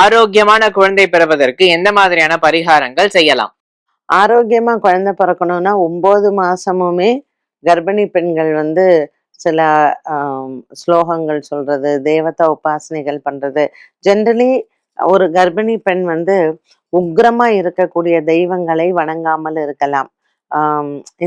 ஆரோக்கியமான குழந்தை பிறப்பதற்கு எந்த மாதிரியான பரிகாரங்கள் செய்யலாம்? ஆரோக்கியமா குழந்தை பிறக்கணும்னா ஒன்பது மாசமுமே கர்ப்பிணி பெண்கள் வந்து சில ஸ்லோகங்கள் சொல்றது தேவதா உபாசனைகள் பண்றது. ஜென்ரலி ஒரு கர்ப்பிணி பெண் வந்து உக்கிரமா இருக்கக்கூடிய தெய்வங்களை வணங்காமல் இருக்கலாம்.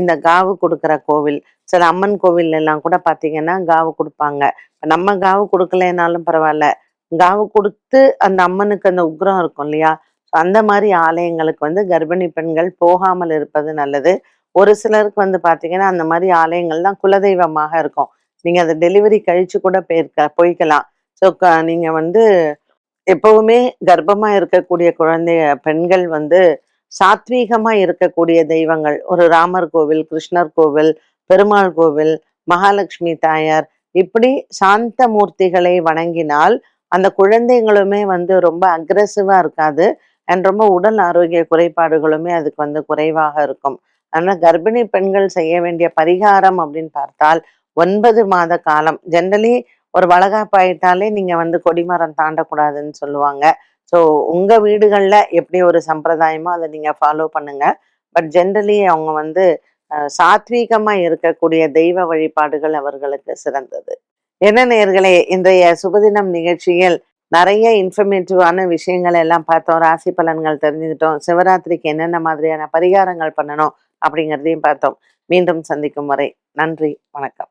இந்த காவு கொடுக்குற கோவில் சில அம்மன் கோவில் எல்லாம் கூட பாத்தீங்கன்னா காவு கொடுப்பாங்க. நம்ம காவு கொடுக்கலைனாலும் பரவாயில்ல. காவு கொடுத்து அந்த அம்மனுக்கு அந்த உக்ரம் இருக்கும் இல்லையா? அந்த மாதிரி ஆலயங்களுக்கு வந்து கர்ப்பிணி பெண்கள் போகாமல் இருப்பது நல்லது. ஒரு சிலருக்கு வந்து பார்த்தீங்கன்னா அந்த மாதிரி ஆலயங்கள் தான் குலதெய்வமாக இருக்கும். நீங்கள் அதை டெலிவரி கழிச்சு கூட போயிருக்க போய்க்கலாம். ஸோ நீங்கள் வந்து எப்பவுமே கர்ப்பமாக இருக்கக்கூடிய குழந்தைய பெண்கள் வந்து சாத்வீகமாக இருக்கக்கூடிய தெய்வங்கள். ஒரு ராமர் கோவில் கிருஷ்ணர் கோவில் பெருமாள் கோவில் மகாலட்சுமி தாயார் இப்படி சாந்த மூர்த்திகளை வணங்கினால் அந்த குழந்தைங்களுமே வந்து ரொம்ப அக்ரெசிவா இருக்காது. அண்ட் ரொம்ப உடல் ஆரோக்கிய குறைபாடுகளுமே அதுக்கு வந்து குறைவாக இருக்கும். ஆனால் கர்ப்பிணி பெண்கள் செய்ய வேண்டிய பரிகாரம் அப்படின்னு பார்த்தால் ஒன்பது மாத காலம். ஜென்ரலி ஒரு வளகாப்பாயிட்டாலே நீங்க வந்து கொடிமரம் தாண்டக்கூடாதுன்னு சொல்லுவாங்க. ஸோ உங்க வீடுகள்ல எப்படி ஒரு சம்பிரதாயமோ அதை நீங்க ஃபாலோ பண்ணுங்க. பட் ஜென்ரலி அவங்க வந்து அஹ், சாத்வீகமா இருக்கக்கூடிய தெய்வ வழிபாடுகள் அவர்களுக்கு சிறந்தது. என்ன நேர்களே இன்றைய சுபதினம் நிகழ்ச்சியில் நிறைய இன்ஃபர்மேட்டிவான விஷயங்கள் எல்லாம் பார்த்தோம். ராசி பலன்கள் தெரிஞ்சுக்கிட்டோம். சிவராத்திரிக்கு என்னென்ன மாதிரியான பரிகாரங்கள் பண்ணணும் அப்படிங்கிறதையும் பார்த்தோம். மீண்டும் சந்திக்கும் வரை நன்றி வணக்கம்.